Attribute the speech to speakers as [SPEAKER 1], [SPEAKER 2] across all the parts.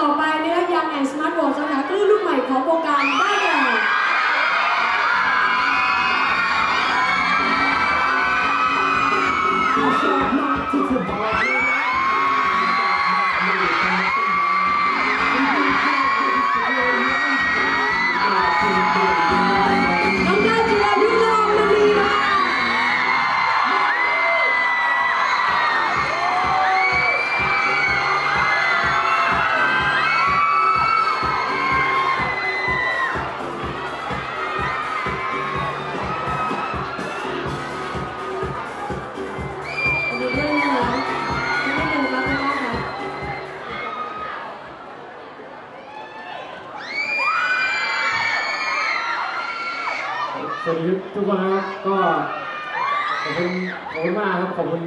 [SPEAKER 1] ต่อไปนะคะยังแอนสมาร์ทโวตสาขาคลื่นลูกใหม่ของวงการได้แก่น้
[SPEAKER 2] สวัสดีทุกคนนะครับก็ขอบคุณขอบคุณมากครับขอบคุณ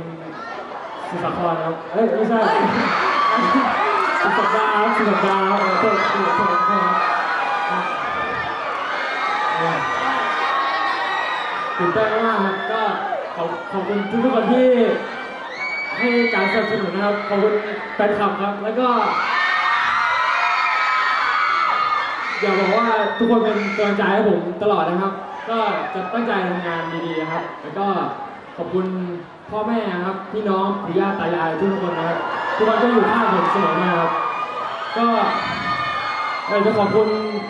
[SPEAKER 2] สุสาครครับเอ้ยไม่ใช่สุสัปดาห์ครับสุสัปดาห์ครับเออโทษโทษโทษโทษครับตื่นเต้นมากครับก็ขอบขอบคุณทุกทุกคนที่ให้การสนับสนุนนะครับขอบคุณแฟนคลับครับแล้วก็อย่าบอกว่าทุกคนเป็นกำลังใจให้ผมตลอดนะครับ ก็จะตั้งใจทำงานดีๆครับ แล้วก็ขอบคุณพ่อแม่ครับพี่น้องปู่ย่าตายายทุกคนนะทุกคนก็อยู่ข้างผมเสมอมาครับก็อยากจะขอบคุณ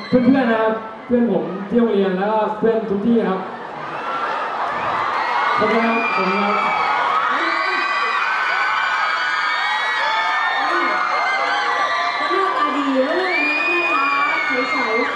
[SPEAKER 2] เพื่อนๆนะครับ เพื่อนผมเที่ยวเรียนแล้วก็เพื่อนทุกที่ครับขอบคุณครับขอบคุณครับ
[SPEAKER 1] หน้าตาดีเลยนะคะใสๆ